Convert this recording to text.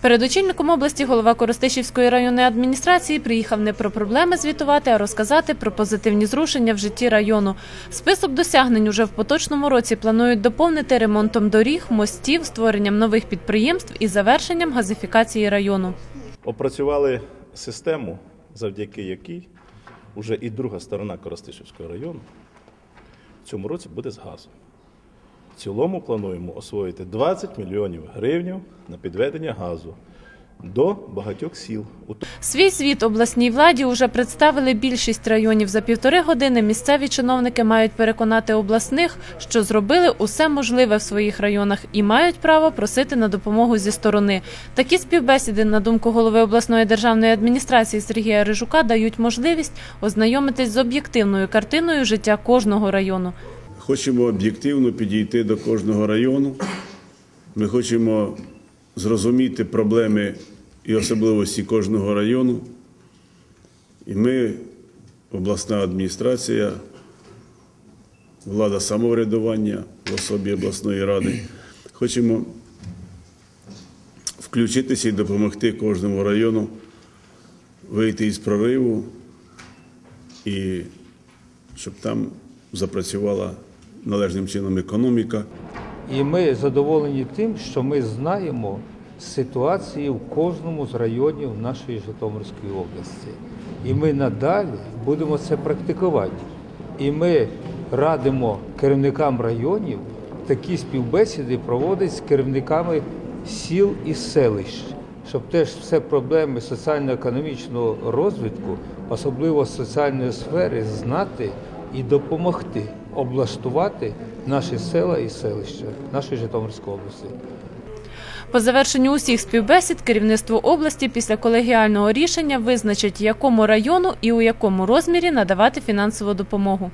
Перед очільником області голова Коростишівської районної адміністрації приїхав не про проблеми звітувати, а розказати про позитивні зрушення в житті району. Список досягнень уже в поточному році планують доповнити ремонтом доріг, мостів, створенням нових підприємств і завершенням газифікації району. Опрацювали систему, завдяки якій уже і друга сторона Коростишівського району в цьому році буде з газом. Цілому плануємо освоїти 20 мільйонів гривень на підведення газу до багатьох сіл. Свій звіт обласній владі уже представили більшість районів. За півтори години місцеві чиновники мають переконати обласних, що зробили усе можливе в своїх районах і мають право просити на допомогу зі сторони. Такі співбесіди, на думку голови обласної державної адміністрації Сергія Рижука, дають можливість ознайомитись з об'єктивною картиною життя кожного району. Хочемо об'єктивно підійти до кожного району. Ми хочемо зрозуміти проблеми і особливості кожного району. І ми, обласна адміністрація, влада самоврядування в особі обласної ради, хочемо включитися і допомогти кожному району вийти із прориву і щоб там запрацювала належним чином економіка. І ми задоволені тим, що ми знаємо ситуацію в кожному з районів нашої Житомирської області. І ми надалі будемо це практикувати. І ми радимо керівникам районів такі співбесіди проводити з керівниками сіл і селищ, щоб теж все проблеми соціально-економічного розвитку, особливо соціальної сфери, знати і допомогти облаштувати наші села і селища нашої Житомирської області. По завершенню усіх співбесід керівництво області після колегіального рішення визначить, якому району і у якому розмірі надавати фінансову допомогу.